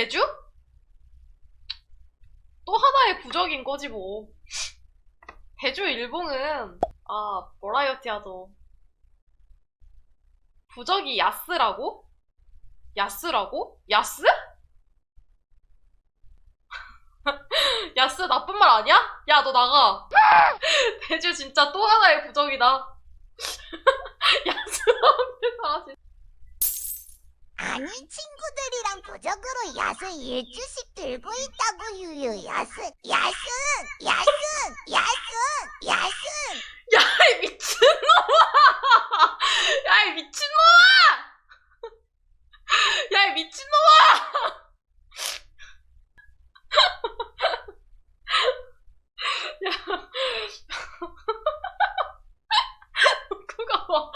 대주? 또 하나의 부적인 거지 뭐. 대주 일봉은 아 뭐라이어티 하죠. 부적이 야스라고? 야스라고? 야스? 야스 나쁜 말 아니야? 야 너 나가. 대주 진짜 또 하나의 부적이다. 아니 친구들이랑 도적으로 야수 일주씩 들고 있다고 유유 야수 야수 야수 야수 야수 야, 이 미친놈아! 야, 이 미친놈아! 야, 이 미친놈아! 야. 그거 뭐.